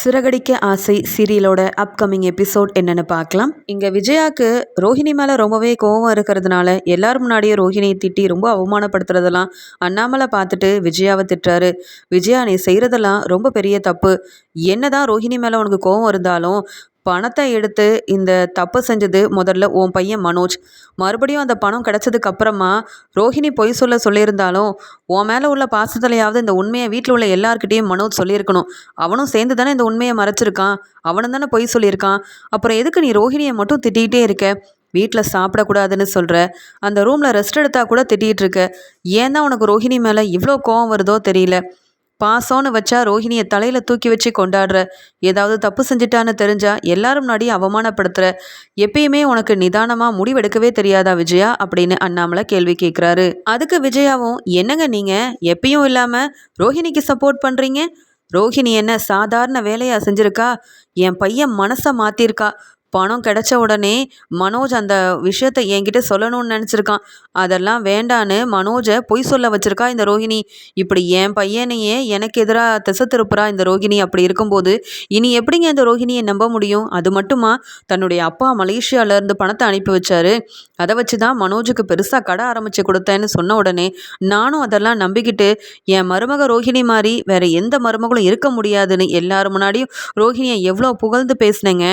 சிறகடிக்க ஆசை சீரியலோட upcoming episode என்னன்னு பார்க்கலாம். இங்கே விஜயாக்கு ரோஹிணி மேலே ரொம்பவே கோவம் இருக்கிறதுனால எல்லாரும் முன்னாடியே ரோஹிணியை திட்டி ரொம்ப அவமானப்படுத்துறதெல்லாம் அண்ணாமலை பார்த்துட்டு விஜயாவை திட்டுறாரு. விஜயா நீ செய்கிறதெல்லாம் ரொம்ப பெரிய தப்பு. என்னதான் ரோஹிணி மேலே உனக்கு கோவம் இருந்தாலும் பணத்தை எடுத்து இந்த தப்பு செஞ்சது முதல்ல உன் பையன் மனோஜ். மறுபடியும் அந்த பணம் கிடச்சதுக்கு அப்புறமா ரோஹிணி பொய் சொல்ல சொல்லியிருந்தாலும் உன் மேலே உள்ள பாசத்துலையாவது இந்த உண்மையை வீட்டில் உள்ள எல்லார்கிட்டேயும் மனோஜ் சொல்லியிருக்கணும். அவனும் சேர்ந்து தானே இந்த உண்மையை மறைச்சிருக்கான். அவனும் தானே பொய் சொல்லியிருக்கான். அப்புறம் எதுக்கு நீ ரோஹிணியை மட்டும் திட்டிகிட்டே இருக்க? வீட்டில் சாப்பிடக்கூடாதுன்னு சொல்கிற அந்த ரூமில் ரெஸ்ட் எடுத்தால் கூட திட்டிகிட்டு இருக்க. ஏன் தான் உனக்கு ரோஹிணி மேலே இவ்வளோ கோவம் வருதோ தெரியல. பாசம்னு வச்சா ரோஹிணியை தலையில் தூக்கி வச்சு கொண்டாடுற. ஏதாவது தப்பு செஞ்சிட்டான்னு தெரிஞ்சா எல்லாரும் முன்னாடி அவமானப்படுத்துற. எப்பயுமே உனக்கு நிதானமாக முடிவெடுக்கவே தெரியாதா விஜயா? அப்படின்னு அண்ணாமலை கேள்வி கேட்குறாரு அதுக்கு விஜயாவும் என்னங்க நீங்கள் எப்பயும் இல்லாமல் ரோஹிணிக்கு சப்போர்ட் பண்ணுறீங்க ரோஹிணி என்ன சாதாரண வேலையாக செஞ்சுருக்கா? என் பையன் மனசை மாற்றிருக்கா பணம் கிடைச்ச உடனே மனோஜ் அந்த விஷயத்தை என்கிட்ட சொல்லணும்னு நினச்சிருக்கான். அதெல்லாம் வேண்டான்னு மனோஜை பொய் சொல்ல வச்சிருக்கா இந்த ரோஹிணி. இப்படி என் பையனையே எனக்கு எதிராக திசை திருப்புறா இந்த ரோஹிணி அப்படி இருக்கும்போது. இனி எப்படிங்க இந்த ரோஹிணியை நம்ப முடியும்? அது மட்டுமா? தன்னுடைய அப்பா மலேசியாவிலேருந்து பணத்தை அனுப்பி வச்சாரு. அதை வச்சு தான் மனோஜுக்கு பெருசாக கடை ஆரம்பித்து கொடுத்தேன்னு சொன்ன உடனே நானும் அதெல்லாம் நம்பிக்கிட்டு என் மருமக ரோஹிணி மாதிரி வேற எந்த மருமகளும் இருக்க முடியாதுன்னு எல்லாரும் முன்னாடியும் ரோஹிணியை எவ்வளோ புகழ்ந்து பேசினேங்க.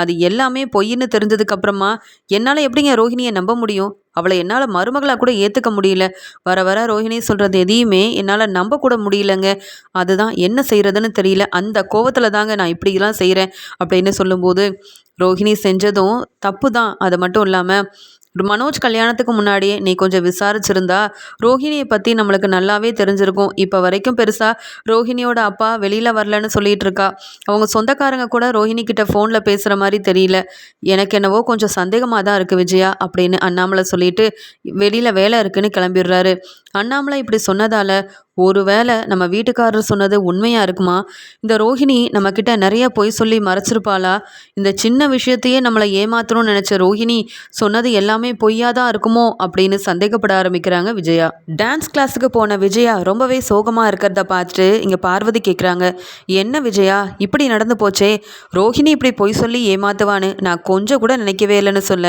அது எல்லாமே பொய்ன்னு தெரிஞ்சதுக்கப்புறமா என்னால் எப்படிங்க ரோஹிணியை நம்ப முடியும்? அவளை என்னால் மருமகளாக கூட ஏற்றுக்க முடியல. வர வர ரோஹிணி சொல்கிறது எதையுமே என்னால் நம்ப கூட முடியலங்க. அதுதான் என்ன செய்கிறதுன்னு தெரியல. அந்த கோவத்தில் தாங்க நான் இப்படிலாம் செய்கிறேன் அப்படின்னு சொல்லும்போது ரோஹிணி செஞ்சதும் தப்பு தான் அது மட்டும் இல்லாமல் மனோஜ் கல்யாணத்துக்கு முன்னாடியே நீ கொஞ்சம் விசாரிச்சிருந்தா ரோஹிணியை பற்றி நம்மளுக்கு நல்லாவே தெரிஞ்சிருக்கும். இப்போ வரைக்கும் பெருசாக ரோஹிணியோட அப்பா வெளியில் வரலன்னு சொல்லிட்டு இருக்கா. அவங்க சொந்தக்காரங்க கூட ரோஹிணி கிட்ட ஃபோனில் பேசுகிற மாதிரி தெரியல. எனக்கு என்னவோ கொஞ்சம் சந்தேகமாக தான் இருக்குது விஜயா அப்படின்னு அண்ணாமலை சொல்லிட்டு வெளியில் வேலை இருக்குன்னு கிளம்பிடுறாரு. அண்ணாமலை இப்படி சொன்னதால் ஒருவேளை நம்ம வீட்டுக்காரர் சொன்னது உண்மையாக இருக்குமா? இந்த ரோஹிணி நம்மக்கிட்ட நிறைய பொய் சொல்லி மறைச்சிருப்பாளா? இந்த சின்ன விஷயத்தையே நம்மளை ஏமாத்தணும்னு நினச்ச ரோஹிணி சொன்னது எல்லாமே பொய்யா தான் இருக்குமோ? அப்படின்னு சந்தேகப்பட ஆரம்பிக்கிறாங்க விஜயா. டான்ஸ் கிளாஸுக்கு போன விஜயா ரொம்பவே சோகமாக இருக்கிறத பார்த்துட்டு இங்கே பார்வதி கேட்குறாங்க என்ன விஜயா? இப்படி நடந்து போச்சே? ரோஹிணி இப்படி பொய் சொல்லி ஏமாத்துவான்னு நான் கொஞ்சம் கூட நினைக்கவே இல்லைன்னு சொல்ல.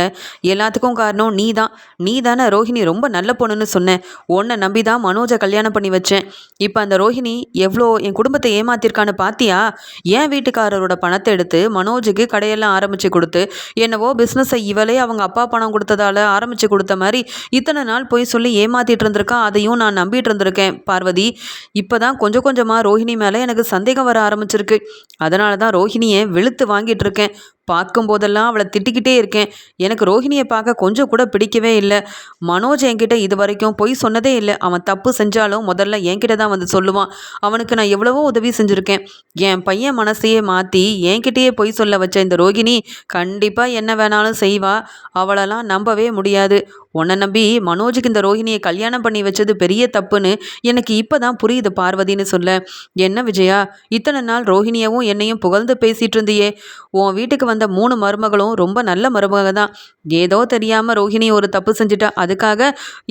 எல்லாத்துக்கும் காரணம் நீ தான் நீ தானே ரோஹிணி ரொம்ப நல்ல பொண்ணுன்னு சொன்னேன் உன்னை நம்பி தான் மனோஜை கல்யாணம் பண்ணி வச்சேன். இப்போ அந்த ரோஹிணி எவ்வளோ என் குடும்பத்தை ஏமாத்திருக்கான்னு பார்த்தியா என் வீட்டுக்காரரோட பணத்தை எடுத்து மனோஜுக்கு கடையெல்லாம் ஆரம்பித்து கொடுத்து என்னவோ பிஸ்னஸை இவளே அவங்க அப்பா பணம் கொடுத்ததால ஆரம்பித்து கொடுத்த மாதிரி இத்தனை நாள் போய் சொல்லி ஏமாத்திட்டு இருந்திருக்கா? அதையும் நான் நம்பிட்டு இருந்திருக்கேன். பார்வதி இப்போ தான் கொஞ்சம் கொஞ்சமாக ரோஹிணி மேலே எனக்கு சந்தேகம் வர ஆரம்பிச்சிருக்கு. அதனால தான் ரோஹிணியை வெளுத்து வாங்கிட்டு இருக்கேன். பார்க்கும்போதெல்லாம் அவளை திட்டிக்கிட்டே இருக்கேன். எனக்கு ரோஹிணியை பார்க்க கொஞ்சம் கூட பிடிக்கவே இல்லை. மனோஜ் என்கிட்ட இது வரைக்கும் பொய் சொன்னதே இல்லை. அவன் தப்பு செஞ்சாலும் முதல்ல என்கிட்ட தான் வந்து சொல்லுவான். அவனுக்கு நான் எவ்வளவோ உதவி செஞ்சுருக்கேன். என் பையன் மனசையே மாற்றி என்கிட்டயே பொய் சொல்ல வச்ச இந்த ரோகிணி கண்டிப்பாக என்ன வேணாலும் செய்வா. அவளெல்லாம் நம்பவே முடியாது. உன்னை நம்பி மனோஜுக்கு இந்த ரோஹிணியை கல்யாணம் பண்ணி வச்சது பெரிய தப்புன்னு எனக்கு இப்போ தான் புரியுது பார்வதின்னு சொல்ல. என்ன விஜயா இத்தனை நாள் ரோஹிணியவும் என்னையும் புகழ்ந்து பேசிகிட்டு இருந்தியே. உன் வீட்டுக்கு வந்த மூணு மருமகளும் ரொம்ப நல்ல மருமக தான் ஏதோ தெரியாமல் ரோஹிணி ஒரு தப்பு செஞ்சுட்டா அதுக்காக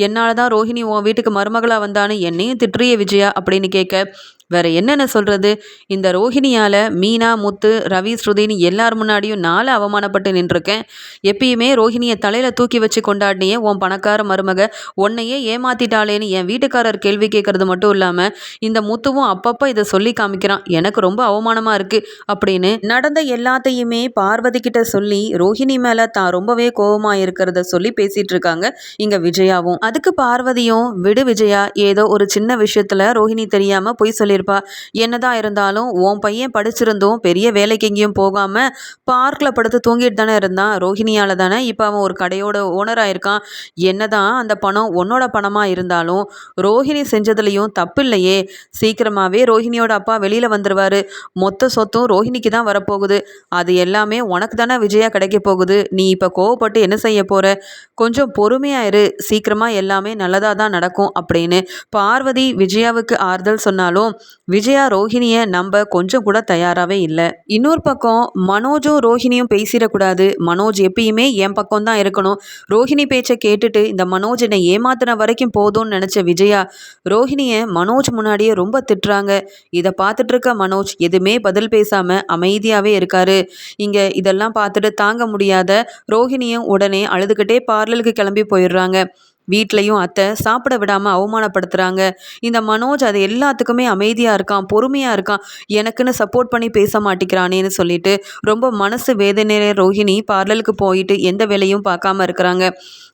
என்னால் தான் ரோஹிணி உன் வீட்டுக்கு மருமகளாக வந்தான்னு என்னையும் திட்டுறிய விஜயா அப்படின்னு கேட்க. வேற என்னென்ன சொல்கிறது இந்த ரோஹிணியால் மீனா முத்து ரவி ஸ்ருதின்னு எல்லார் முன்னாடியும் நாலு அவமானப்பட்டு நின்றுருக்கேன். எப்பயுமே ரோஹிணியை தலையில் தூக்கி வச்சு கொண்டாடினியே உன் பணக்கார மருமக. உன்னையே ஏமாத்திட்டாளேன்னு என் வீட்டுக்காரர் கேள்வி கேட்கறது மட்டும் இல்லாமல் இந்த முத்துவும் அப்பப்போ இதை சொல்லி காமிக்கிறான். எனக்கு ரொம்ப அவமானமாக இருக்குது அப்படின்னு நடந்த எல்லாத்தையுமே பார்வதி கிட்ட சொல்லி ரோஹிணி மேலே தான் ரொம்பவே கோபமாக இருக்கிறத சொல்லி பேசிகிட்டு இருக்காங்க இங்கே விஜயாவும். அதுக்கு பார்வதியும் விடு விஜயா ஏதோ ஒரு சின்ன விஷயத்தில் ரோஹிணி தெரியாமல் போய் சொல்லி சொல்லியிருப்பா. என்னதான் இருந்தாலும் உன் பையன் படிச்சிருந்தும் பெரிய வேலைக்கு எங்கேயும் போகாமல் பார்க்கில் படுத்து தூங்கிட்டு தானே இருந்தான். ரோஹிணியால் தானே இப்போ அவன் ஒரு கடையோட ஓனராக இருக்கான் என்னதான் அந்த பணம் உன்னோட பணமாக இருந்தாலும் ரோஹிணி செஞ்சதுலேயும் தப்பு இல்லையே. சீக்கிரமாகவே ரோஹிணியோட அப்பா வெளியில் வந்துடுவார் மொத்த சொத்தும் ரோஹிணிக்கு தான் வரப்போகுது. அது எல்லாமே உனக்கு தானே விஜயா கிடைக்க போகுது. நீ இப்போ கோவப்பட்டு என்ன செய்ய போகிற கொஞ்சம் பொறுமையாக இரு. சீக்கிரமாக எல்லாமே நல்லதாக தான் நடக்கும் அப்படின்னு பார்வதி விஜயாவுக்கு ஆறுதல் சொன்னாலும் விஜயா ரோஹிணியை நம்ப கொஞ்சம் கூட தயாராகவே இல்லை. இன்னொரு பக்கம் மனோஜும் ரோஹிணியும் பேசிடக்கூடாது. மனோஜ் எப்பயுமே என் பக்கம் தான் இருக்கணும். ரோஹிணி பேச்சை கேட்டுட்டு இந்த மனோஜ் என்னை ஏமாத்தின வரைக்கும் போதும்னு நினச்ச விஜயா ரோஹிணியை மனோஜ் முன்னாடியே ரொம்ப திட்டுறாங்க. இதை பார்த்துட்டு இருக்க மனோஜ் எதுவுமே பதில் பேசாமல் அமைதியாகவே இருக்காரு. இங்கே இதெல்லாம் பார்த்துட்டு தாங்க முடியாத ரோஹிணியும் உடனே அழுதுகிட்டே பார்லருக்கு கிளம்பி போயிடுறாங்க. வீட்லேயும் அத்தை சாப்பிட விடாமல் அவமானப்படுத்துகிறாங்க இந்த மனோஜ் அது எல்லாத்துக்குமே அமைதியாக இருக்கான் பொறுமையாக இருக்கான். எனக்குன்னு சப்போர்ட் பண்ணி பேச மாட்டேங்கிறானேன்னு சொல்லிட்டு ரொம்ப மனசு வேதனையில ரோஹிணி பார்லருக்கு போயிட்டு எந்த வேலையும் பார்க்காம இருக்கிறாங்க.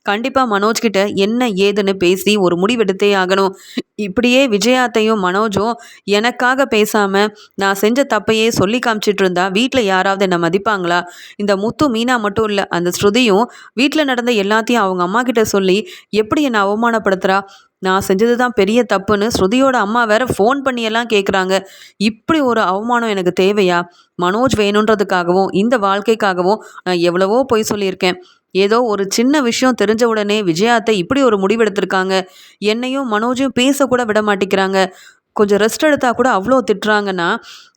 கண்டிப்பாக மனோஜ்கிட்ட என்ன ஏதுன்னு பேசி ஒரு முடிவெடுத்தே ஆகணும். இப்படியே விஜயாத்தையும் மனோஜும் எனக்காக பேசாமல் நான் செஞ்ச தப்பையே சொல்லி காமிச்சிட்டு இருந்தா வீட்டில் யாராவது என்னை மதிப்பாங்களா? இந்த முத்து மீனா மட்டும் இல்லை அந்த ஸ்ருதியும் வீட்டில் நடந்த எல்லாத்தையும் அவங்க அம்மா கிட்ட சொல்லி எப்படி என்னை அவமானப்படுத்துகிறா நான் செஞ்சது தான் பெரிய தப்புன்னு ஸ்ருதியோட அம்மா வேற ஃபோன் பண்ணியெல்லாம் கேட்குறாங்க இப்படி ஒரு அவமானம் எனக்கு தேவையா? மனோஜ் வேணுன்றதுக்காகவும் இந்த வாழ்க்கைக்காகவும் நான் எவ்வளவோ பொய் சொல்லியிருக்கேன். ஏதோ ஒரு சின்ன விஷயம் தெரிஞ்ச உடனே விஜயாத்தை இப்படி ஒரு முடிவெடுத்திருக்காங்க. என்னையும் மனோஜையும் பேசக்கூட விட மாட்டேங்கிறாங்க கொஞ்சம் ரெஸ்ட் எடுத்தால் கூட அவ்வளோ திட்டுறாங்கன்னா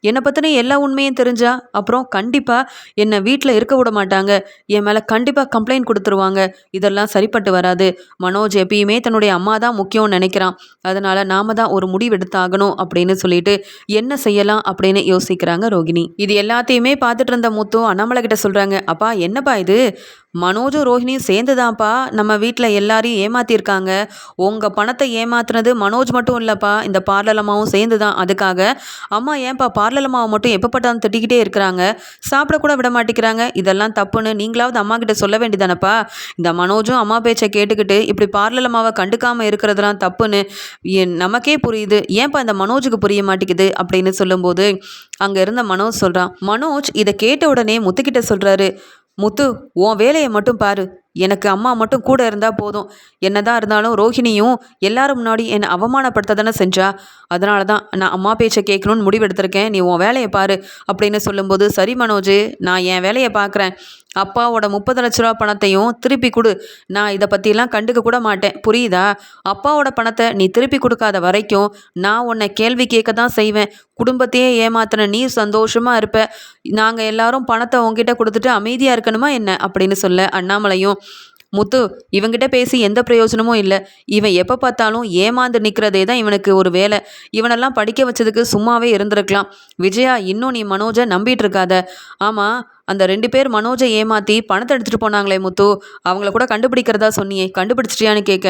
என்னை பற்றின எல்லா உண்மையும் தெரிஞ்சா அப்புறம் கண்டிப்பாக என்னை வீட்டில் இருக்க விட மாட்டாங்க. என் மேலே கண்டிப்பாக கம்ப்ளைண்ட் கொடுத்துருவாங்க. இதெல்லாம் சரிப்பட்டு வராது. மனோஜ் எப்பயுமே தன்னுடைய அம்மா தான் முக்கியம்னு நினைக்கிறான். அதனால் நாம தான் ஒரு முடிவு எடுத்தாகணும் அப்படின்னு சொல்லிட்டு என்ன செய்யலாம் அப்படின்னு யோசிக்கிறாங்க ரோகிணி. இது எல்லாத்தையுமே பார்த்துட்டு இருந்த முத்து அண்ணாமலை கிட்ட சொல்கிறாங்க அப்பா என்னப்பா இது? மனோஜும் ரோஹிணியும் சேர்ந்து தான்ப்பா நம்ம வீட்டில் எல்லாரையும் ஏமாத்திருக்காங்க. உங்கள் பணத்தை ஏமாத்துனது மனோஜ் மட்டும் இல்லைப்பா. இந்த பார்லலம்மாவும் சேர்ந்து தான் அதுக்காக அம்மா ஏன்ப்பா பார்லர் பார்லலம்மாவை மட்டும் எப்போ பட்டாலும் திட்டிக்கிட்டே இருக்கிறாங்க. சாப்பிடக்கூட விட மாட்டேங்கிறாங்க. இதெல்லாம் தப்புன்னு நீங்களாவது அம்மா கிட்ட சொல்ல வேண்டியதானப்பா? இந்த மனோஜும் அம்மா பேச்சை கேட்டுக்கிட்டு இப்படி பார்லலம்மாவை கண்டுக்காமல் இருக்கிறதுலாம் தப்புன்னு நமக்கே புரியுது. ஏன்ப்பா இந்த மனோஜுக்கு புரிய மாட்டேங்குது அப்படின்னு சொல்லும்போது அங்கே இருந்த மனோஜ் சொல்கிறான் மனோஜ் இதை கேட்ட உடனே முத்துக்கிட்ட சொல்கிறாரு முத்து உன் வேலையை மட்டும் பாரு. எனக்கு அம்மா மட்டும் கூட இருந்தால் போதும். என்னதான் இருந்தாலும் ரோஹிணியும் எல்லாரும் முன்னாடி என்னை அவமானப்படுத்த தானே செஞ்சா? அதனால தான் நான் அம்மா பேச்சை கேட்கணும்னு முடிவெடுத்திருக்கேன். நீ உன் வேலையை பாரு அப்படின்னு சொல்லும்போது சரி மனோஜ் நான் என் வேலையை பார்க்குறேன். அப்பாவோட முப்பது லட்ச ரூபா பணத்தையும் திருப்பி கொடு. நான் இதை பற்றிலாம் கண்டுக்க கூட மாட்டேன். புரியுதா? அப்பாவோட பணத்தை நீ திருப்பி கொடுக்காத வரைக்கும் நான் உன்னை கேள்வி கேட்க தான் செய்வேன். குடும்பத்தையே ஏமாத்தின நீ சந்தோஷமாக இருப்ப. நாங்கள் எல்லாரும் பணத்தை உங்ககிட்ட கொடுத்துட்டு அமைதியாக இருக்கணுமா என்ன? அப்படின்னு சொல்ல அண்ணாமலையும் முத்து இவங்கிட்ட பேசி எந்த பிரயோஜனமும் இல்லை. இவன் எப்போ பார்த்தாலும் ஏமாந்து நிற்கிறதே தான் இவனுக்கு ஒரு வேலை. இவனெல்லாம் படிக்க வச்சதுக்கு சும்மாவே இருந்திருக்கலாம். விஜயா இன்னும் நீ மனோஜை நம்பிட்டு இருக்காத. ஆமாம் அந்த ரெண்டு பேர் மனோஜை ஏமாற்றி பணத்தை எடுத்துகிட்டு போனாங்களே முத்து. அவங்கள கூட கண்டுபிடிக்கிறதா சொன்னியே. கண்டுபிடிச்சிட்டியான்னு கேட்க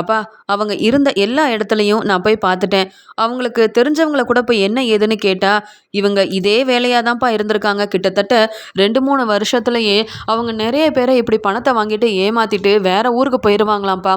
அப்பா அவங்க இருந்த எல்லா இடத்துலையும் நான் போய் பார்த்துட்டேன். அவங்களுக்கு தெரிஞ்சவங்கள கூட போய் என்ன ஏதுன்னு கேட்டால் இவங்க இதே வேலையாக தான்ப்பா இருந்திருக்காங்க. கிட்டத்தட்ட ரெண்டு மூணு வருஷத்துலையே அவங்க நிறைய பேரை இப்படி பணத்தை வாங்கிட்டு ஏமாற்றிட்டு வேற ஊருக்கு போயிடுவாங்களாம்ப்பா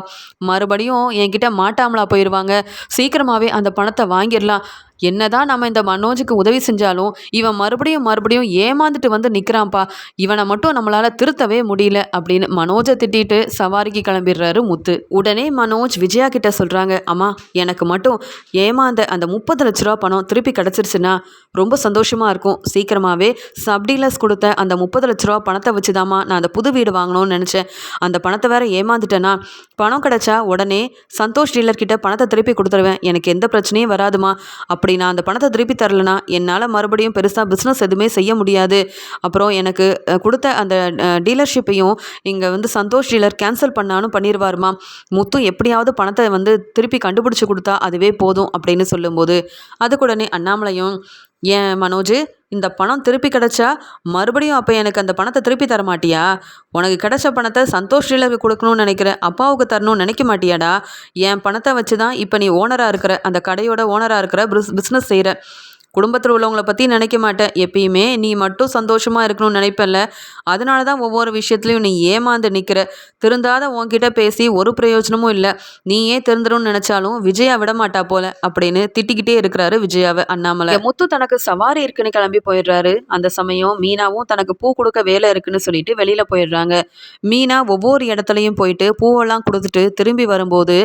மறுபடியும் என்கிட்ட மாட்டாமலா போயிடுவாங்க சீக்கிரமாகவே அந்த பணத்தை வாங்கிடலாம். என்னதான் நம்ம இந்த மனோஜுக்கு உதவி செஞ்சாலும் இவன் மறுபடியும் மறுபடியும் ஏமாந்துட்டு வந்து நிற்கிறான்ப்பா இவனை மட்டும் நம்மளால் திருத்தவே முடியல அப்படின்னு மனோஜை திட்டிட்டு சவாரிக்கு கிளம்பிடுறாரு முத்து. உடனே மனோஜ் விஜயா கிட்ட சொல்கிறாங்க அம்மா எனக்கு மட்டும் ஏமாந்த அந்த முப்பது லட்ச ரூபா பணம் திருப்பி கிடச்சிருச்சுன்னா ரொம்ப சந்தோஷமாக இருக்கும். சீக்கிரமாகவே சப்டீலர்ஸ் கொடுத்த அந்த முப்பது லட்ச ரூபா பணத்தை வச்சுதாம்மா நான் அந்த புது வீடு வாங்கணும்னு நினச்சேன். அந்த பணத்தை வேற ஏமாந்துட்டேன்னா பணம் கிடச்சா உடனே சந்தோஷ் டீலர் கிட்ட பணத்தை திருப்பி கொடுத்துருவேன். எனக்கு எந்த பிரச்சனையும் வராதுமா. அப்படி நான் அந்த பணத்தை திருப்பி தரலனா என்னால் மறுபடியும் பெருசாக பிஸ்னஸ் எதுவுமே செய்ய முடியாது. அப்புறம் எனக்கு கொடுத்த அந்த டீலர்ஷிப்பையும் இங்கே வந்து சந்தோஷ் டீலர் கேன்சல் பண்ணாலும் பண்ணிடுவாருமா முத்து எப்படியாவது பணத்தை வந்து திருப்பி கண்டுபிடிச்சி கொடுத்தா அதுவே போதும் அப்படின்னு சொல்லும்போது அதுக்குடனே அண்ணாமலையும் ஏன் மனோஜ் இந்த பணம் திருப்பி கிடச்சா மறுபடியும் அப்போ எனக்கு அந்த பணத்தை திருப்பி தர மாட்டியா? உனக்கு கிடைச்ச பணத்தை சந்தோஷ் டீலருக்கு கொடுக்கணும்னு நினைக்கிறேன். அப்பாவுக்கு தரணும்னு நினைக்க மாட்டியாடா? என் பணத்தை வச்சு தான் இப்போ நீ ஓனராக இருக்கிற அந்த கடையோட ஓனராக இருக்கிற பிஸ் பிஸ்னஸ் செய்கிற குடும்பத்தில் உள்ளவங்களை பற்றி நினைக்க மாட்டேன். எப்பயுமே நீ மட்டும் சந்தோஷமாக இருக்கணும்னு நினைப்பல்ல அதனால தான் ஒவ்வொரு விஷயத்துலையும் நீ ஏமாந்து நிற்கிற திருந்தாத உன்கிட்ட பேசி ஒரு பிரயோஜனமும் இல்லை. நீ ஏன் திருந்தணும்னு நினச்சாலும் விஜயா விட மாட்டா போல அப்படின்னு திட்டிக்கிட்டே இருக்கிறாரு விஜயாவை அண்ணாமலை. முத்து தனக்கு சவாரி இருக்குன்னு கிளம்பி போயிடுறாரு. அந்த சமயம் மீனாவும் தனக்கு பூ கொடுக்க வேலை இருக்குன்னு சொல்லிட்டு வெளியில் போயிடுறாங்க. மீனா ஒவ்வொரு இடத்துலையும் போயிட்டு பூவெல்லாம் கொடுத்துட்டு திரும்பி வரும்போது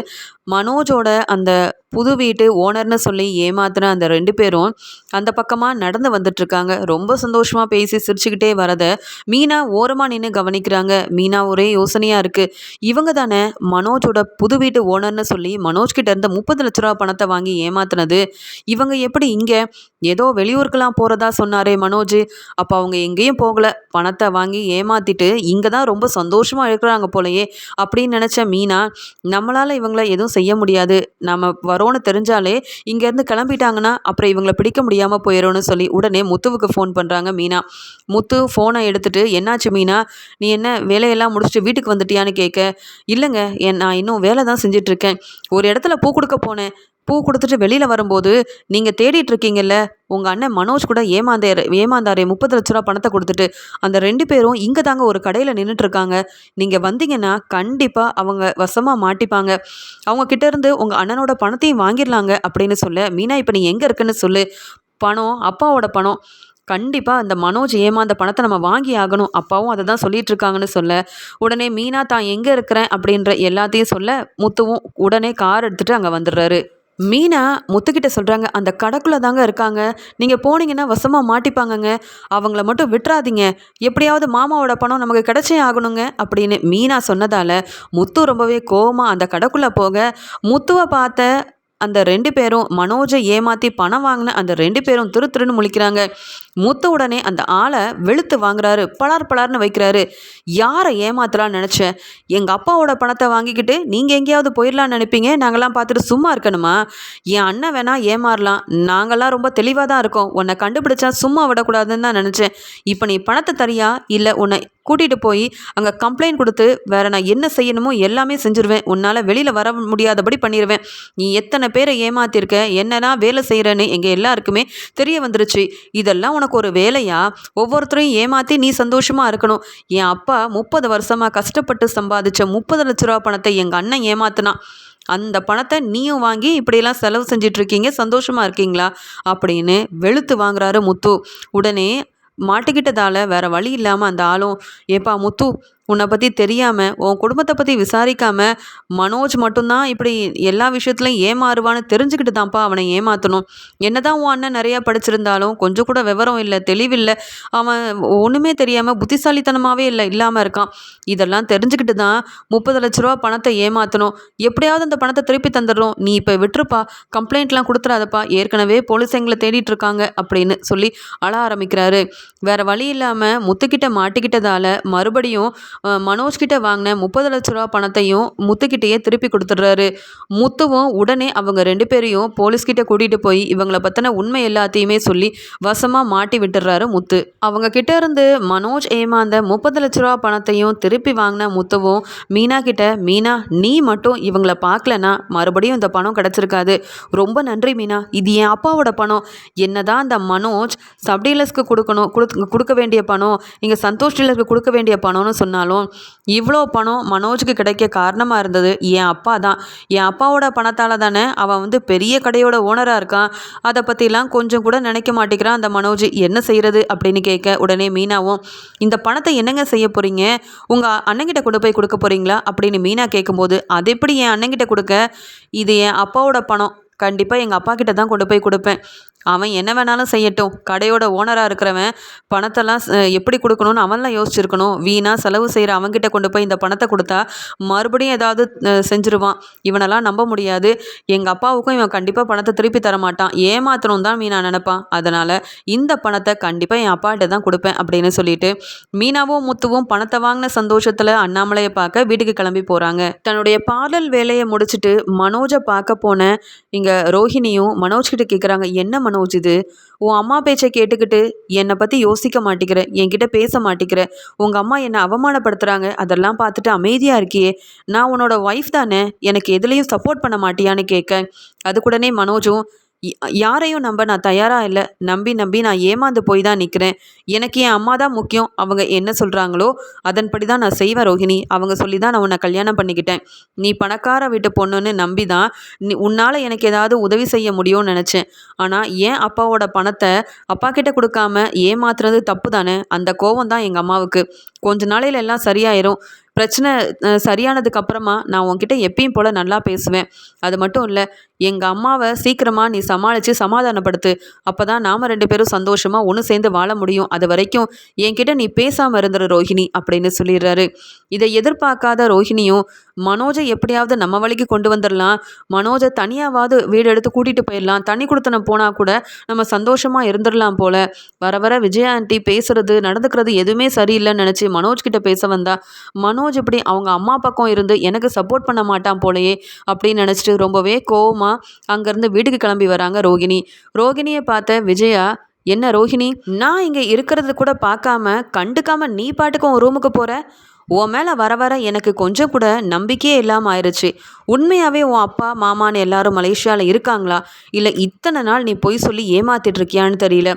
மனோஜோட அந்த புது வீட்டு ஓனர்னு சொல்லி ஏமாத்தின அந்த ரெண்டு பேரும் அந்த பக்கமாக நடந்து வந்துட்டுருக்காங்க ரொம்ப சந்தோஷமாக பேசி சிரிச்சுக்கிட்டே வரதை மீனா ஓரமாக நின்று கவனிக்கிறாங்க. மீனா ஒரே யோசனையாக இருக்குது இவங்க தானே மனோஜோட புது வீட்டு ஓனர்னு சொல்லி மனோஜ்கிட்ட இருந்த முப்பது லட்ச ரூபா பணத்தை வாங்கி ஏமாத்தினது. இவங்க எப்படி இங்கே ஏதோ வெளியூருக்கெல்லாம் போகிறதா சொன்னாரே மனோஜ். அப்போ அவங்க எங்கேயும் போகலை. பணத்தை வாங்கி ஏமாற்றிட்டு இங்கே தான் ரொம்ப சந்தோஷமாக இருக்கிறாங்க போலயே அப்படின்னு நினச்ச மீனா நம்மளால் இவங்கள எதுவும் செய்ய முடியாது. நம்ம வரோன்னு தெரிஞ்சாலே இங்கேருந்து கிளம்பிட்டாங்கன்னா அப்புறம் இவங்களை பிடிக்க முடியாமல் போயிடும்னு சொல்லி உடனே முத்துவுக்கு ஃபோன் பண்ணுறாங்க மீனா. முத்து ஃபோனை எடுத்துட்டு என்னாச்சு மீனா? நீ என்ன வேலையெல்லாம் முடிச்சுட்டு வீட்டுக்கு வந்துட்டியான்னு கேட்க இல்லைங்க என் நான் இன்னும் வேலை தான் செஞ்சிட்ருக்கேன் ஒரு இடத்துல பூ கொடுக்க போனேன். பூ கொடுத்துட்டு வெளியில் வரும்போது நீங்கள் தேடிட்டு இருக்கீங்கல்ல உங்கள் அண்ணன் மனோஜ் கூட ஏமாந்தாரு ஏமாந்தாரே முப்பது லட்ச ரூபா பணத்தை கொடுத்துட்டு அந்த ரெண்டு பேரும் இங்கே தாங்க ஒரு கடையில் நின்றுட்டுருக்காங்க நீங்கள் வந்தீங்கன்னா கண்டிப்பாக அவங்க வசமாக மாட்டிப்பாங்க. அவங்க கிட்டேருந்து உங்கள் அண்ணனோட பணத்தையும் வாங்கிடலாங்க அப்படின்னு சொல்ல மீனா இப்போ நீ எங்கே இருக்குன்னு சொல்லு. பணம் அப்பாவோட பணம். கண்டிப்பாக அந்த மனோஜ் ஏமாந்த பணத்தை நம்ம வாங்கி ஆகணும். அப்பாவும் அதை தான் சொல்லிட்டு இருக்காங்கன்னு சொல்ல உடனே மீனா தான் எங்கே இருக்கிறேன் அப்படின்ற எல்லாத்தையும் சொல்ல முத்துவும் உடனே கார் எடுத்துகிட்டு அங்கே வந்துடுறாரு. மீனா முத்துக்கிட்ட சொல்கிறாங்க அந்த கடைக்குள்ளே தாங்க இருக்காங்க. நீங்கள் போனீங்கன்னா வசமாக மாட்டிப்பாங்கங்க. அவங்கள மட்டும் விட்டுறாதீங்க. எப்படியாவது மாமாவோட பணம் நமக்கு கிடைச்சே ஆகணுங்க அப்படின்னு மீனா சொன்னதால் முத்து ரொம்பவே கோவமாக அந்த கடைக்குள்ளே போக முத்துவை பார்த்த அந்த ரெண்டு பேரும் மனோஜை ஏமாற்றி பணம் வாங்கின அந்த ரெண்டு பேரும் திரு திருன்னு முழிக்கிறாங்க. மூத்த உடனே அந்த ஆளை வெளுத்து வாங்குறாரு. பலார் பலார்னு வைக்கிறாரு. யாரை ஏமாத்தலான்னு நினச்சேன் எங்கள் அப்பாவோட பணத்தை வாங்கிக்கிட்டு நீங்கள் எங்கேயாவது போயிடலான்னு நினைப்பீங்க? நாங்கள்லாம் பார்த்துட்டு சும்மா இருக்கணுமா? என் அண்ணன் வேணால் ஏமாறலாம். நாங்கள்லாம் ரொம்ப தெளிவாக தான் இருக்கோம். உன்னை கண்டுபிடிச்சா சும்மா விடக்கூடாதுன்னு தான் நினச்சேன். இப்போ நீ பணத்தை தரியா? இல்லை உன்னை கூட்டிகிட்டு போய் அங்கே கம்ப்ளைண்ட் கொடுத்து வேறு நான் என்ன செய்யணுமோ எல்லாமே செஞ்சுருவேன். உன்னால் வெளியில் வர முடியாதபடி பண்ணிடுவேன் நீ எத்தனை பேரை ஏமாத்திருக்க? என்னெல்லாம் வேலை செய்கிறேன்னு எங்கள் எல்லாருக்குமே தெரிய வந்துருச்சு. இதெல்லாம் உனக்கு ஒரு வேலையா? ஒவ்வொருத்தரையும் ஏமாற்றி நீ சந்தோஷமாக இருக்கணும். என் அப்பா முப்பது வருஷமாக கஷ்டப்பட்டு சம்பாதிச்ச முப்பது லட்ச ரூபா பணத்தை எங்கள் அண்ணன் ஏமாத்தினான் அந்த பணத்தை நீயும் வாங்கி இப்படியெல்லாம் செலவு செஞ்சிட்ருக்கீங்க? சந்தோஷமாக இருக்கீங்களா? அப்படின்னு வெளுத்து வாங்குறாரு முத்து. உடனே மாட்டிக்கிட்டதால் வேறு வழி இல்லாமல் அந்த ஆளும் ஏப்பா முத்து உன்னை பற்றி தெரியாமல் உன் குடும்பத்தை பற்றி விசாரிக்காமல் மனோஜ் மட்டும்தான் இப்படி எல்லா விஷயத்துலையும் ஏமாறுவான்னு தெரிஞ்சுக்கிட்டு தான்ப்பா அவனை ஏமாற்றணும் என்ன தான் உன் அண்ணன் நிறையா படிச்சிருந்தாலும் கொஞ்சம் கூட விவரம் இல்லை தெளிவில்லை. அவன் ஒன்றுமே தெரியாமல் புத்திசாலித்தனமாகவே இல்லை இல்லாமல் இருக்கான். இதெல்லாம் தெரிஞ்சுக்கிட்டு தான் முப்பது லட்ச ரூபா பணத்தை ஏமாற்றணும் எப்படியாவது அந்த பணத்தை திருப்பி தந்துடுறோம் நீ இப்போ விட்டுருப்பா. கம்ப்ளைண்ட்லாம் கொடுத்துடாதப்பா. ஏற்கனவே போலீஸ் எங்களை தேடிட்டு இருக்காங்க அப்படின்னு சொல்லி அழ ஆரம்பிக்கிறாரு. வேற வழி இல்லாமல் முத்துக்கிட்ட மாட்டிக்கிட்டதால் மறுபடியும் மனோஜ்கிட்ட வாங்கின முப்பது லட்ச ரூபா பணத்தையும் முத்துக்கிட்டேயே திருப்பி கொடுத்துட்றாரு. முத்துவும் உடனே அவங்க ரெண்டு பேரையும் போலீஸ்கிட்ட கூட்டிகிட்டு போய் இவங்களை பற்றின உண்மை எல்லாத்தையுமே சொல்லி வசமாக மாட்டி விட்டுறாரு முத்து. அவங்க கிட்ட இருந்து மனோஜ் ஏமாந்த முப்பது லட்ச ரூபா பணத்தையும் திருப்பி வாங்கின முத்துவும் மீனா கிட்ட மீனா நீ மட்டும் இவங்கள பார்க்கலனா மறுபடியும் இந்த பணம் கிடச்சிருக்காது. ரொம்ப நன்றி மீனா. இது என் அப்பாவோட பணம். என்னதான் அந்த மனோஜ் சப்டீலர்ஸ்க்கு கொடுக்கணும் கொடுக்க வேண்டிய பணம் இங்கே சந்தோஷ் டீலருக்கு கொடுக்க வேண்டிய பணம்னு சொன்னாலும் இருந்தாலும் இவ்வளோ பணம் மனோஜுக்கு கிடைக்க காரணமாக இருந்தது என் அப்பா தான். என் அப்பாவோட பணத்தால் தானே அவன் வந்து பெரிய கடையோட ஓனராக இருக்கான். அதை பற்றிலாம் கொஞ்சம் கூட நினைக்க மாட்டேங்கிறான் அந்த மனோஜ். என்ன செய்கிறது அப்படின்னு கேட்க உடனே மீனாவும் இந்த பணத்தை என்னங்க செய்ய போகிறீங்க உங்கள் அண்ணங்கிட்ட கொண்டு போய் கொடுக்க போகிறீங்களா அப்படின்னு மீனா கேட்கும்போது அது எப்படி என் அண்ணங்கிட்ட கொடுக்க? இது என் அப்பாவோட பணம். கண்டிப்பாக எங்கள் அப்பா கிட்ட தான் கொண்டு போய் கொடுப்பேன். அவன் என்ன வேணாலும் செய்யட்டும். கடையோட ஓனராக இருக்கிறவன் பணத்தெல்லாம் எப்படி கொடுக்கணும்னு அவன்லாம் யோசிச்சிருக்கணும். வீணாக செலவு செய்கிற அவன்கிட்ட கொண்டு போய் இந்த பணத்தை கொடுத்தா மறுபடியும் ஏதாவது செஞ்சுருவான். இவனெல்லாம் நம்ப முடியாது. எங்கள் அப்பாவுக்கும் இவன் கண்டிப்பாக பணத்தை திருப்பி தரமாட்டான். ஏமாத்தணும் தான் மீனா நினப்பான். அதனால் இந்த பணத்தை கண்டிப்பாக என் அப்பாட்ட தான் கொடுப்பேன் அப்படின்னு சொல்லிட்டு மீனாவும் முத்துவும் பணத்தை வாங்கின சந்தோஷத்தில் அண்ணாமலையை பார்க்க வீட்டுக்கு கிளம்பி போகிறாங்க தன்னுடைய பாடல் வேலையை முடிச்சுட்டு மனோஜை பார்க்க போன இங்கே ரோஹிணியும் மனோஜ்கிட்ட கேட்குறாங்க என்ன மனோஜ்? நோச்சுது உன் அம்மா பேச்சை கேட்டுக்கிட்டு என்னை பற்றி யோசிக்க மாட்டேங்கிற என்கிட்ட பேச மாட்டேங்கிற உங்கள் அம்மா என்னை அவமானப்படுத்துகிறாங்க அதெல்லாம் பார்த்துட்டு அமைதியாக இருக்கியே. நான் உன்னோட ஒய்ஃப் தானே எனக்கு எதுலேயும் சப்போர்ட் பண்ண மாட்டியான்னு கேட்க. அதுக்குடனே மனோஜும் யாரையும் நம்ப நான் தயாராக இல்லை. நம்பி நம்பி நான் ஏமாந்து போய் தான் நிற்கிறேன் எனக்கு என் அம்மா தான் முக்கியம். அவங்க என்ன சொல்கிறாங்களோ அதன்படி தான் நான் செய்வேன் ரோஹிணி. அவங்க சொல்லி தான் நான் உன்னை கல்யாணம் பண்ணிக்கிட்டேன். நீ பணக்கார வீட்டு பொண்ணுன்னு நம்பி தான் நீ உன்னால் எனக்கு ஏதாவது உதவி செய்ய முடியும்னு நினச்சேன். ஆனால் ஏன் அப்பாவோட பணத்தை அப்பா கிட்ட கொடுக்காம ஏமாத்துறது தப்பு தானே? அந்த கோவம் தான் எங்கள் அம்மாவுக்கு. கொஞ்ச நாளையில எல்லாம் சரியாயிரும். பிரச்சனை சரியானதுக்கு அப்புறமா நான் உன்கிட்ட எப்பயும் போல் நல்லா பேசுவேன். அது மட்டும் இல்லை எங்கள் அம்மாவை சீக்கிரமாக நீ சமாளித்து சமாதானப்படுத்து. அப்போ தான் நாம் ரெண்டு பேரும் சந்தோஷமாக ஒன்று சேர்ந்து வாழ முடியும். அது வரைக்கும் என்கிட்ட நீ பேசாமல் இருந்துரு ரோஹிணி அப்படின்னு சொல்லிடுறாரு. இதை எதிர்பார்க்காத ரோஹிணியும் மனோஜை எப்படியாவது நம்ம வழிக்கு கொண்டு வந்துடலாம் மனோஜை தனியாவது வீடு எடுத்து கூட்டிகிட்டு போயிடலாம் தண்ணி கொடுத்தன போனால் கூட நம்ம சந்தோஷமாக இருந்துடலாம் போல். வர வர விஜயா ஆண்டி பேசுறது நடந்துக்கிறது எதுவுமே சரியில்லைன்னு நினச்சி மனோஜ் கிட்ட பேச வந்தா மனோஜ் இப்படி அவங்க அம்மா பக்கம் இருந்து எனக்கு சப்போர்ட் பண்ண மாட்டான் போலயே அப்படின்னு நினச்சிட்டு ரொம்பவே கோவமாக அங்கேருந்து வீட்டுக்கு கிளம்பி வராங்க ரோகிணி. ரோகிணியை பார்த்த விஜயா என்ன ரோஹிணி நான் இங்கே இருக்கிறது கூட பார்க்காம கண்டுக்காம நீ பாட்டுக்கும் உன் ரூமுக்கு போகிற உன் மேலே வர வர எனக்கு கொஞ்சம் கூட நம்பிக்கையே இல்லாமல் ஆயிடுச்சு உண்மையாகவே உன் அப்பா மாமான்னு எல்லாரும் மலேசியாவில் இருக்காங்களா? இல்லை இத்தனை நாள் நீ பொய் சொல்லி ஏமாத்திட்டு இருக்கியான்னு தெரியல.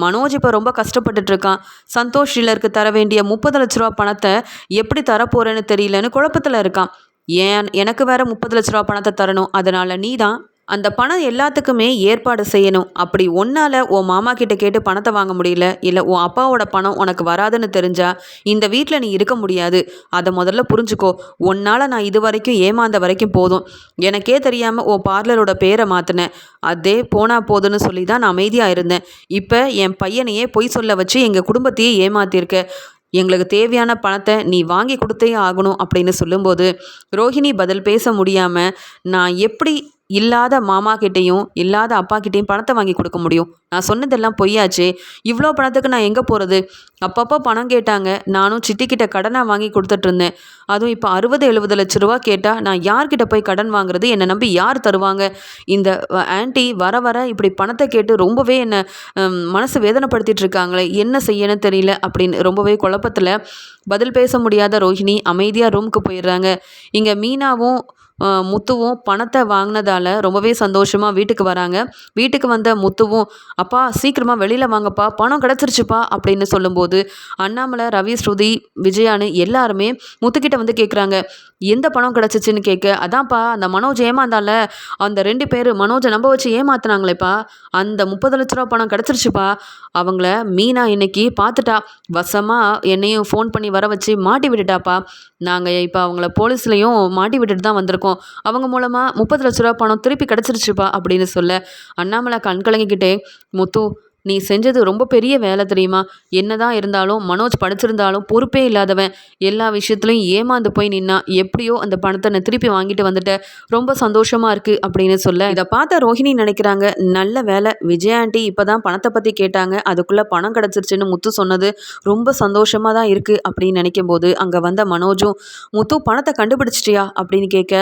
மனோஜ் இப்போ ரொம்ப கஷ்டப்பட்டுட்டு இருக்கான் சந்தோஷ் டீலருக்கு தர வேண்டிய முப்பது லட்ச ரூபா பணத்தை எப்படி தரப்போறேன்னு தெரியலன்னு குழப்பத்தில் இருக்கான். ஏன் எனக்கு வேற முப்பது லட்ச ரூபா பணத்தை தரணும். அதனால நீ தான் அந்த பணம் எல்லாத்துக்குமே ஏற்பாடு செய்யணும். அப்படி ஒன்னால் உன் மாமா கிட்ட கேட்டு பணத்தை வாங்க முடியல இல்லை உன் அப்பாவோட பணம் உனக்கு வராதுன்னு தெரிஞ்சா இந்த வீட்டில் நீ இருக்க முடியாது. அதை முதல்ல புரிஞ்சுக்கோ. உன்னால் நான் இது வரைக்கும் ஏமாந்த வரைக்கும் போதும். எனக்கே தெரியாமல் உன் பார்லரோட பேரை மாற்றினேன் அதே போனா போதுன்னு சொல்லி தான் நான் அமைதியாக இருந்தேன். இப்போ என் பையனையே பொய் சொல்ல வச்சு எங்கள் குடும்பத்தையே ஏமாத்தியிருக்க எங்களுக்கு தேவையான பணத்தை நீ வாங்கி கொடுத்தே ஆகணும் அப்படின்னு சொல்லும்போது ரோஹிணி பதில் பேச முடியாமல் நான் எப்படி இல்லாத மாமா கிட்டேயும் இல்லாத அப்பா கிட்டேயும் பணத்தை வாங்கி கொடுக்க முடியும். நான் சொன்னதெல்லாம் பொய்யாச்சே. இவ்வளோ பணத்துக்கு நான் எங்கே போகிறது அப்பப்போ பணம் கேட்டாங்க. நானும் சிட்டிக்கிட்ட கடனாக வாங்கி கொடுத்துட்ருந்தேன் அதுவும் இப்போ அறுபது எழுபது லட்ச ரூபா கேட்டால் நான் யார்கிட்ட போய் கடன் வாங்குறது? என்னை நம்பி யார் தருவாங்க? இந்த ஆன்ட்டி வர வர இப்படி பணத்தை கேட்டு ரொம்பவே என்னை மனசு வேதனைப்படுத்திட்டு இருக்காங்களே என்ன செய்யணும் தெரியல அப்படின்னு ரொம்பவே குழப்பத்தில் பதில் பேச முடியாத ரோஹிணி அமைதியாக ரூமுக்கு போயிடுறாங்க. இங்கே மீனாவும் முத்துவும் பணத்தை வாங்கினதால ரொம்பவே சந்தோஷமாக வீட்டுக்கு வராங்க. வீட்டுக்கு வந்த முத்துவும் அப்பா சீக்கிரமாக வெளியில் வாங்கப்பா பணம் கிடச்சிருச்சுப்பா அப்படின்னு சொல்லும்போது அண்ணாமலை ரவி ஸ்ருதி விஜயான்னு எல்லாருமே முத்துக்கிட்ட வந்து கேட்குறாங்க எந்த பணம் கிடச்சிச்சின்னு கேட்க அதான்ப்பா அந்த மனோஜ் ஏமாந்தால. அந்த ரெண்டு பேர் மனோஜை நம்ப வச்சு ஏமாத்தினாங்களேப்பா. அந்த முப்பது லட்ச ரூபா பணம் கிடச்சிருச்சுப்பா. அவங்கள மீனா இன்னைக்கு பார்த்துட்டா வசமாக என்னையும் ஃபோன் பண்ணி வர வச்சு மாட்டி விட்டுட்டாப்பா. நாங்கள் இப்போ அவங்கள போலீஸ்லேயும் மாட்டி விட்டுட்டு தான் வந்திருக்கோம். அவங்க மூலமாக முப்பது லட்ச ரூபா பணம் திருப்பி கிடச்சிருச்சுப்பா அப்படின்னு சொல்ல. அண்ணாமலை கண்கலங்கிக்கிட்டே முத்து நீ செஞ்சது ரொம்ப பெரிய வேலை தெரியுமா? என்னதான் இருந்தாலும் மனோஜ் படிச்சிருந்தாலும் பொறுப்பே இல்லாதவன். எல்லா விஷயத்துலையும் ஏமாந்து போய் நின்னா எப்படியோ அந்த பணத்தை நான் திருப்பி வாங்கிட்டு வந்துட்ட ரொம்ப சந்தோஷமா இருக்கு அப்படின்னு சொல்ல. இதை பார்த்த ரோஹிணி நினைக்கிறாங்க நல்ல வேலை. விஜய் ஆண்டி இப்பதான் பணத்தை பத்தி கேட்டாங்க. அதுக்குள்ள பணம் கிடச்சிருச்சுன்னு முத்து சொன்னது ரொம்ப சந்தோஷமா தான் இருக்கு அப்படின்னு நினைக்கும் போது அங்க வந்த மனோஜும் முத்து பணத்தை கண்டுபிடிச்சிட்டியா? அப்படின்னு கேட்க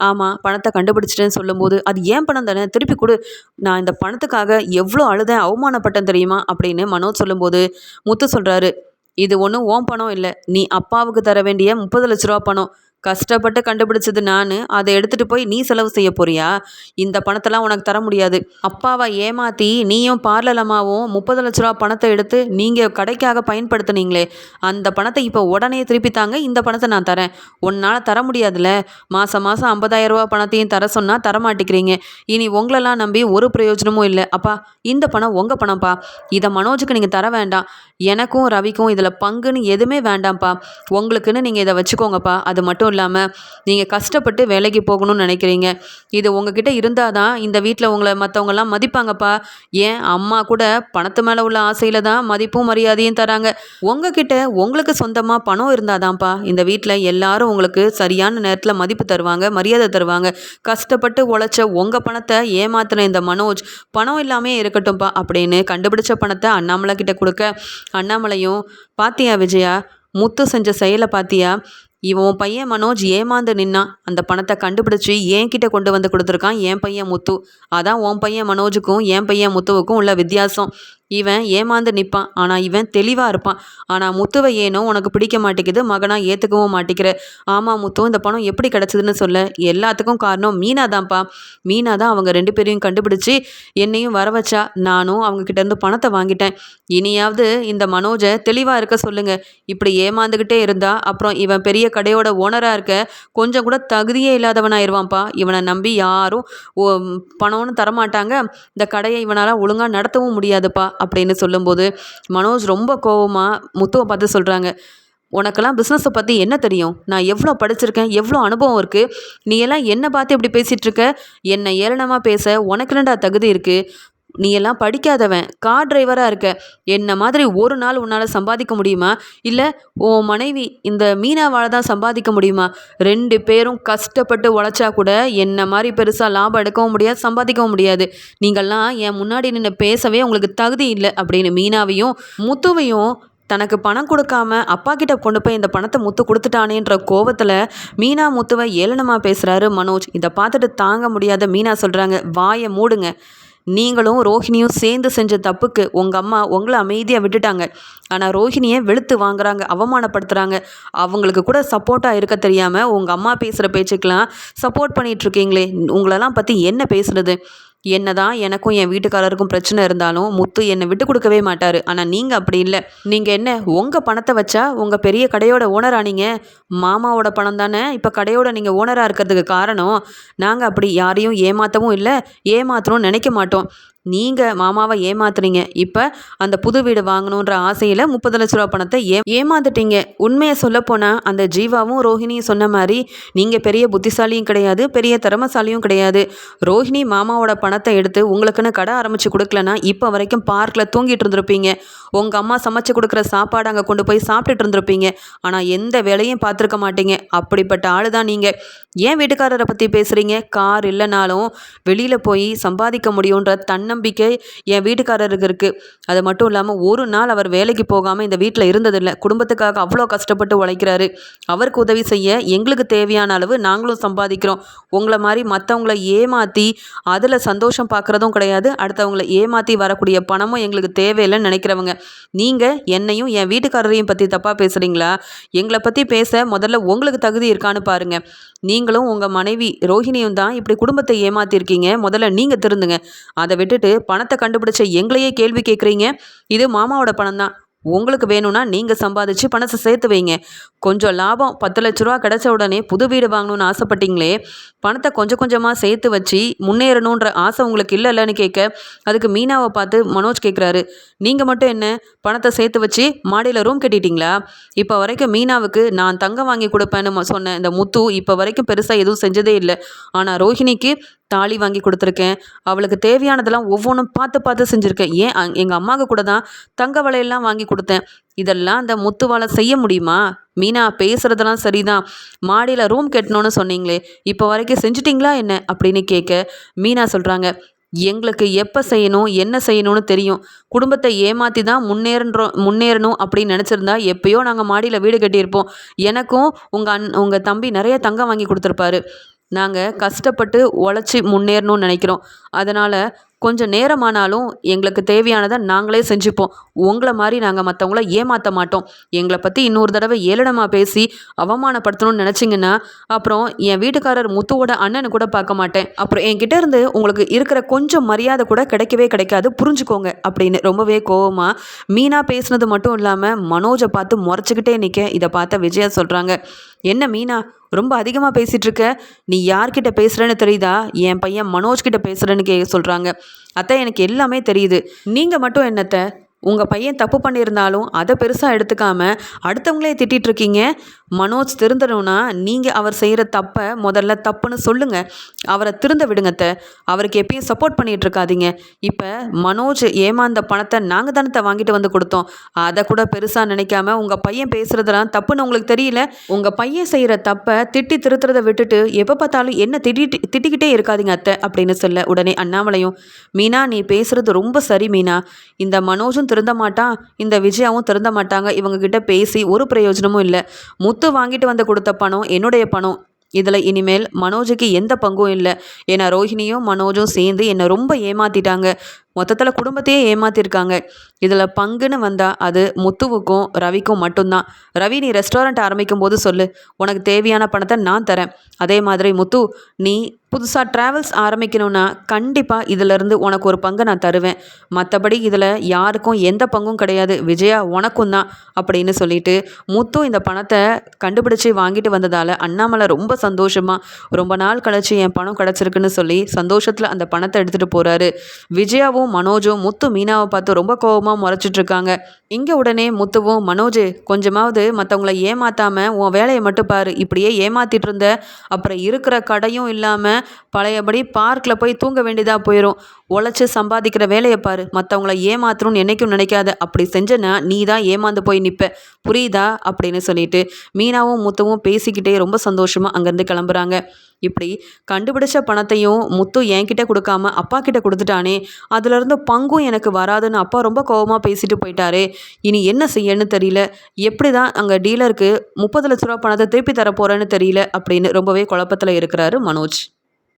ஆமாம் பணத்தை கண்டுபிடிச்சிட்டேன்னு சொல்லும்போது அது ஏன் பணம் தானே? திருப்பி கொடு. நான் இந்த பணத்துக்காக எவ்வளோ அழுதேன் அவமானப்பட்டேன் தெரியுமா? அப்படின்னு மனோஜ் சொல்லும்போது முத்து சொல்கிறாரு இது ஒன்றும் ஓன் பணம் இல்லை. நீ அப்பாவுக்கு தர வேண்டிய முப்பது லட்ச ரூபா பணம். கஷ்டப்பட்டு கண்டுபிடிச்சது நான். அதை எடுத்துகிட்டு போய் நீ செலவு செய்ய போறியா? இந்த பணத்தெல்லாம் உனக்கு தர முடியாது. அப்பாவை ஏமாற்றி நீயும் பார்லலமாவும் முப்பது லட்ச ரூபா பணத்தை எடுத்து நீங்கள் கடைக்காக பயன்படுத்துனீங்களே. அந்த பணத்தை இப்போ உடனே திருப்பி தாங்க இந்த பணத்தை நான் தரேன். உன்னால் தர முடியாதுல்ல. மாதம் மாதம் ஐம்பதாயிரம் ரூபா பணத்தையும் தர சொன்னால் தர மாட்டேங்கிறீங்க. இனி உங்களெல்லாம் நம்பி ஒரு பிரயோஜனமும் இல்லை. அப்பா இந்த பணம் உங்கள் பணம்ப்பா. இதை மனோஜுக்கு நீங்கள் தர வேண்டாம். எனக்கும் ரவிக்கும் இதில் பங்குன்னு எதுவுமே வேண்டாம்ப்பா. உங்களுக்குன்னு நீங்கள் இதை வச்சுக்கோங்கப்பா. அது மட்டும் இல்லாமல் நீங்கள் கஷ்டப்பட்டு வேலைக்கு போகணும்னு நினைக்கிறீங்க. இது உங்ககிட்ட இருந்தால் தான் இந்த வீட்டில் உங்களை மற்றவங்கெல்லாம் மதிப்பாங்கப்பா. ஏன்? அம்மா கூட பணத்து மேலே உள்ள ஆசையில் தான் மதிப்பும் மரியாதையும் தராங்க. உங்ககிட்ட உங்களுக்கு சொந்தமாக பணம் இருந்தாதான்ப்பா. இந்த வீட்டில் எல்லாரும் உங்களுக்கு சரியான நேரத்தில் மதிப்பு தருவாங்க மரியாதை தருவாங்க. கஷ்டப்பட்டு உழைச்ச உங்கள் பணத்தை ஏமாத்தின இந்த மனோஜ் பணம் இல்லாமே இருக்கட்டும்ப்பா அப்படின்னு கண்டுபிடிச்ச பணத்தை அண்ணாமலை கிட்ட கொடுக்க அண்ணாமலையும் பாத்தியா விஜயா முத்து செஞ்ச செயலை பாத்தியா? இவன் உன் பையன் மனோஜ் ஏமாந்து நின்னான். அந்த பணத்தை கண்டுபிடிச்சி என்கிட்ட கொண்டு வந்து கொடுத்துருக்கான். என் பையன் முத்து. அதான் உன் பையன் மனோஜுக்கும் என் பையன் முத்துவுக்கும் உள்ள வித்தியாசம். இவன் ஏமாந்து நிற்பான் ஆனால் இவன் தெளிவாக இருப்பான். ஆனால் முத்துவை ஏனோ உனக்கு பிடிக்க மாட்டேங்குது மகனாக ஏற்றுக்கவும் மாட்டேங்கிற. ஆமாம் முத்து இந்த பணம் எப்படி கிடச்சிதுன்னு சொல்ல. எல்லாத்துக்கும் காரணம் மீனா தான்ப்பா மீனா தான் அவங்க ரெண்டு பேரையும் கண்டுபிடிச்சி என்னையும் வர வச்சா. நானும் அவங்கக்கிட்டேருந்து இருந்து பணத்தை வாங்கிட்டேன். இனியாவது இந்த மனோஜை தெளிவாக இருக்க சொல்லுங்க. இப்படி ஏமாந்துக்கிட்டே இருந்தா அப்புறம் இவன் பெரிய கடையோட ஓனராக இருக்க கொஞ்சம் கூட தகுதியே இல்லாதவனாயிருவான்ப்பா. இவனை நம்பி யாரும் ஓ- பணம்னு தரமாட்டாங்க. இந்த கடையை இவனால் ஒழுங்காக நடத்தவும் முடியாதுப்பா. அப்படின்னு சொல்லும்போது மனோஜ் ரொம்ப கோவமாக முத்துவை பார்த்து சொல்கிறாங்க உனக்கெல்லாம் பிஸ்னஸை பற்றி என்ன தெரியும்? நான் எவ்வளோ படிச்சிருக்கேன் எவ்வளோ அனுபவம் இருக்குது நீ எல்லாம் என்னை பார்த்து இப்படி பேசிகிட்ருக்க என்னை ஏளனமாக பேச உனக்கு என்னடா தகுதி இருக்குது நீ எல்லாம் படிக்காதவன் கார் டிரைவராக இருக்க. என்ன மாதிரி ஒரு நாள் உன்னால் சம்பாதிக்க முடியுமா? இல்லை உன் மனைவி இந்த மீனாவால் தான் சம்பாதிக்க முடியுமா? ரெண்டு பேரும் கஷ்டப்பட்டு உழைச்சா கூட என்ன மாதிரி பெருசாக லாபம் எடுக்கவும் முடியாது சம்பாதிக்கவும் முடியாது. நீங்கள்லாம் என் முன்னாடி நின்று பேசவே உங்களுக்கு தகுதி இல்லை அப்படின்னு மீனாவையும் முத்துவையும் தனக்கு பணம் கொடுக்காம அப்பா கிட்ட கொண்டு போய் இந்த பணத்தை முத்து கொடுத்துட்டானேன்ற கோவத்தில் மீனா முத்துவை ஏளனமாக பேசுகிறாரு மனோஜ். இதை பார்த்துட்டு தாங்க முடியாத மீனா சொல்கிறாங்க வாயை மூடுங்க. நீங்களும் ரோஹிணியும் சேர்ந்து செஞ்ச தப்புக்கு உங்கள் அம்மா உங்களை அமைதியாக விட்டுட்டாங்க. ஆனால் ரோஹிணியை வெளுத்து வாங்குறாங்க அவமானப்படுத்துகிறாங்க அவங்களுக்கு கூட சப்போர்ட்டாக இருக்க தெரியாமல் உங்கள் அம்மா பேசுகிற பேச்சுக்கெலாம் சப்போர்ட் பண்ணிகிட்ருக்கீங்களே உங்களெல்லாம் பற்றி என்ன பேசுகிறது என்ன தான் எனக்கும் என் வீட்டுக்காரருக்கும் பிரச்சனை இருந்தாலும் முத்து என்னை விட்டு கொடுக்கவே மாட்டார். ஆனால் நீங்கள் அப்படி இல்லை. நீங்கள் என்ன உங்கள் பணத்தை வச்சா உங்கள் பெரிய கடையோட ஓனராக நீங்கள் மாமாவோட பணம் தானே? இப்போ கடையோட நீங்கள் ஓனராக இருக்கிறதுக்கு காரணம் நாங்கள் அப்படி யாரையும் ஏமாற்றவும் இல்லை ஏமாற்றணும்னு நினைக்க மாட்டோம். நீங்கள் மாமாவை ஏமாத்துறீங்க. இப்போ அந்த புது வீடு வாங்கணுன்ற ஆசையில் முப்பது லட்ச ரூபா பணத்தை ஏ ஏமாந்துட்டீங்க உண்மையை சொல்லப்போனால் அந்த ஜீவாவும் ரோஹிணியும் சொன்ன மாதிரி நீங்கள் பெரிய புத்திசாலியும் கிடையாது பெரிய திறமசாலியும் கிடையாது. ரோஹிணி மாமாவோட பணத்தை எடுத்து உங்களுக்குன்னு கடை ஆரம்பித்து கொடுக்கலனா இப்போ வரைக்கும் பார்க்கில் தூங்கிட்டு இருந்திருப்பீங்க. உங்கள் அம்மா சமைச்சு கொடுக்குற சாப்பாடு அங்கே கொண்டு போய் சாப்பிட்டுட்டு இருந்திருப்பீங்க. ஆனால் எந்த வேலையும் பார்த்துருக்க மாட்டீங்க. அப்படிப்பட்ட ஆள் தான் நீங்கள் ஏன் வீட்டுக்காரரை பற்றி பேசுகிறீங்க கார் இல்லைனாலும் வெளியில் போய் சம்பாதிக்க முடியுன்ற தன்னம்பிக்கை என் வீட்டுக்காரருக்கு இருக்குது அது மட்டும் இல்லாமல் ஒரு நாள் அவர் வேலைக்கு போகாமல் இந்த வீட்டில் இருந்ததில்லை. குடும்பத்துக்காக அவ்வளோ கஷ்டப்பட்டு உழைக்கிறாரு. அவருக்கு உதவி செய்ய எங்களுக்கு தேவையான அளவு நாங்களும் சம்பாதிக்கிறோம். உங்களை மாதிரி மற்றவங்கள ஏமாற்றி அதில் சந்தோஷம் பார்க்குறதும் கிடையாது. அடுத்தவங்களை ஏமாற்றி வரக்கூடிய பணமும் எங்களுக்கு தேவையில்லைன்னு நினைக்கிறவங்க. நீங்கள் என்னையும் என் வீட்டுக்காரரையும் பற்றி தப்பாக பேசுகிறீங்களா எங்களை பற்றி பேச முதல்ல உங்களுக்கு தகுதி இருக்கான்னு பாருங்கள் நீங்களும் உங்கள் மனைவி ரோஹிணியும் தான் இப்படி குடும்பத்தை ஏமாத்திருக்கீங்க. முதல்ல நீங்கள் திருந்துங்க. அதை விட்டுட்டு பணத்தை கண்டுபிடிச்ச எங்களையே கேள்வி கேட்குறீங்க. இது மாமாவோட பணம் தான் உங்களுக்கு வேணும்னா நீங்கள் சம்பாதிச்சு பணத்தை சேர்த்து வைங்க. கொஞ்சம் லாபம் பத்து லட்ச ரூபா கிடச்ச உடனே புது வீடு வாங்கணும்னு ஆசைப்பட்டீங்களே பணத்தை கொஞ்சம் கொஞ்சமாக சேர்த்து வச்சு முன்னேறணுன்ற ஆசை உங்களுக்கு இல்லைல்லன்னு கேட்க அதுக்கு மீனாவை பார்த்து மனோஜ் கேட்குறாரு நீங்கள் மட்டும் என்ன பணத்தை சேர்த்து வச்சு மாடியில் ரூம் கட்டிட்டீங்களா? இப்போ வரைக்கும் மீனாவுக்கு நான் தங்கம் வாங்கி கொடுப்பேன்னு சொன்னேன் இந்த முத்து இப்போ வரைக்கும் பெருசாக எதுவும் செஞ்சதே இல்லை. ஆனால் ரோஹிணிக்கு தாலி வாங்கி கொடுத்துருக்கேன். அவளுக்கு தேவையானதெல்லாம் ஒவ்வொன்றும் பார்த்து பார்த்து செஞ்சுருக்கேன். ஏன் எங்கள் அம்மாவுக்கு கூட தான் தங்க வளையெல்லாம் வாங்கி கொடுத்தேன். இதெல்லாம் அந்த முத்துவால் செய்ய முடியுமா? மீனா பேசுகிறதெல்லாம் சரிதான். மாடியில் ரூம் கட்டணும்னு சொன்னீங்களே இப்போ வரைக்கும் செஞ்சிட்டிங்களா என்ன? அப்படின்னு கேட்க மீனா சொல்கிறாங்க எங்களுக்கு எப்போ செய்யணும் என்ன செய்யணும்னு தெரியும். குடும்பத்தை ஏமாற்றி தான் முன்னேறன்றோம் முன்னேறணும் அப்படின்னு நினச்சிருந்தா எப்பயோ நாங்கள் மாடியில் வீடு கட்டியிருப்போம். எனக்கும் உங்கள் அண் உங்கள் தம்பி நிறைய தங்கம் வாங்கி கொடுத்துருப்பாரு. நாங்கள் கஷ்டப்பட்டு உழைச்சி முன்னேறணும்னு நினைக்கிறோம். அதனால் கொஞ்சம் நேரமானாலும் எங்களுக்கு தேவையானதை நாங்களே செஞ்சுப்போம். உங்களை மாதிரி நாங்கள் மற்றவங்கள ஏமாற்ற மாட்டோம். எங்களை பற்றி இன்னொரு தடவை ஏளனமாக பேசி அவமானப்படுத்தணும்னு நினச்சிங்கன்னா அப்புறம் என் வீட்டுக்காரர் முத்துவோட அண்ணனை கூட பார்க்க மாட்டேன். அப்புறம் என்கிட்ட இருந்து உங்களுக்கு இருக்கிற கொஞ்சம் மரியாதை கூட கிடைக்கவே கிடைக்காது புரிஞ்சுக்கோங்க அப்படின்னு ரொம்பவே கோவமாக மீனா பேசுனது மட்டும் இல்லாமல் மனோஜை பார்த்து முறைச்சிக்கிட்டே நிற்க இதை பார்த்த விஜயா சொல்கிறாங்க என்ன மீனா ரொம்ப அதிகமாக பேசிகிட்ருக்க நீ யார்கிட்ட பேசுகிறேன்னு தெரியுதா? என் பையன் மனோஜ் கிட்ட பேசுகிறேன்னு கே சொல்கிறாங்க அத்தை எனக்கு எல்லாமே தெரியுது. நீங்கள் மட்டும் என்னத்தை? உங்கள் பையன் தப்பு பண்ணியிருந்தாலும் அதை பெருசாக எடுத்துக்காமல் அடுத்தவங்களே திட்டிகிட்டு இருக்கீங்க மனோஜ் திருந்தணும்னா நீங்கள் அவர் செய்கிற தப்பை முதல்ல தப்புன்னு சொல்லுங்கள் அவரை திருந்த விடுங்கத்த அவருக்கு எப்பயும் சப்போர்ட் பண்ணிகிட்டு இருக்காதீங்க இப்போ மனோஜ் ஏமாந்த பணத்தை நாங்கள் தானத்தை வாங்கிட்டு வந்து கொடுத்தோம். அதை கூட பெருசாக நினைக்காம உங்கள் பையன் பேசுகிறதெல்லாம் தப்புன்னு உங்களுக்கு தெரியல. உங்கள் பையன் செய்கிற தப்பை திட்டி திருத்துறதை விட்டுட்டு எப்போ பார்த்தாலும் என்ன திட்டிட்டு திட்டிக்கிட்டே இருக்காதீங்க அத்தை அப்படின்னு சொல்ல உடனே அண்ணாமலையும் மீனா நீ பேசுகிறது ரொம்ப சரி மீனா. இந்த மனோஜும் திருந்த மாட்டான் இந்த விஜயாவும் திருந்த மாட்டாங்க இவங்க கிட்ட பேசி ஒரு பிரயோஜனமும் இல்லை. முத்து வாங்கிட்டு வந்து கொடுத்த பணம் என்னுடைய பணம். இதில் இனிமேல் மனோஜுக்கு எந்த பங்கும் இல்லை. ஏன்னா ரோஹிணியும் மனோஜும் சேர்ந்து என்னை ரொம்ப ஏமாற்றிட்டாங்க மொத்தத்தில் குடும்பத்தையே ஏமாற்றிருக்காங்க இதில் பங்குன்னு வந்தால் அது முத்துவுக்கும் ரவிக்கும் மட்டும்தான். ரவி நீ ரெஸ்டாரண்ட் ஆரம்பிக்கும் போது சொல்லு. உனக்கு தேவையான பணத்தை நான் தரேன். அதே மாதிரி முத்து நீ புதுசாக ட்ராவல்ஸ் ஆரம்பிக்கணும்னா கண்டிப்பாக இதிலிருந்து உனக்கு ஒரு பங்கு நான் தருவேன். மற்றபடி இதில் யாருக்கும் எந்த பங்கும் கிடையாது. விஜயா உனக்கும் தான் அப்படின்னு சொல்லிட்டு முத்து இந்த பணத்தை கண்டுபிடிச்சி வாங்கிட்டு வந்ததால் அண்ணாமலை ரொம்ப சந்தோஷமாக ரொம்ப நாள் கழிச்சு என் பணம் கிடச்சிருக்குன்னு சொல்லி சந்தோஷத்தில் அந்த பணத்தை எடுத்துகிட்டு போகிறாரு விஜயாவும் மீனாவும் மனோஜும் முத்து மீனாவை பார்த்து ரொம்ப கோவமாக முறைச்சிட்டு இருக்காங்க இங்கே உடனே முத்துவும் மனோஜ் கொஞ்சமாவது மற்றவங்கள ஏமாத்தாம உன் வேலையை மட்டும் பாரு. இப்படியே ஏமாத்திட்டு இருந்த அப்புறம் இருக்கிற கடையும் இல்லாமல் பழையபடி பார்க்கில் போய் தூங்க வேண்டியதாக போயிடும் உழைச்சி சம்பாதிக்கிற வேலையை பாரு. மற்றவங்கள ஏமாத்தணும்னு என்றைக்கும் நினைக்காத. அப்படி செஞ்சனா நீ தான் ஏமாந்து போய் நிற்ப புரியுதா? அப்படின்னு சொல்லிட்டு மீனாவும் முத்துவும் பேசிக்கிட்டே ரொம்ப சந்தோஷமாக அங்கேருந்து கிளம்புறாங்க. இப்படி கண்டுபிடிச்ச பணத்தையும் முத்து என்கிட்ட கொடுக்காம அப்பா கிட்ட கொடுத்துட்டானே. அதுலேருந்து பங்கும் எனக்கு வராதுன்னு அப்பா ரொம்ப கோவமாக பேசிட்டு போயிட்டாரு. இனி என்ன செய்யன்னு தெரியல. எப்படி தான் அங்கே டீலருக்கு முப்பது லட்ச ரூபா பணத்தை திருப்பி தர போகிறேன்னு தெரியல அப்படின்னு ரொம்பவே குழப்பத்தில் இருக்கிறாரு மனோஜ்.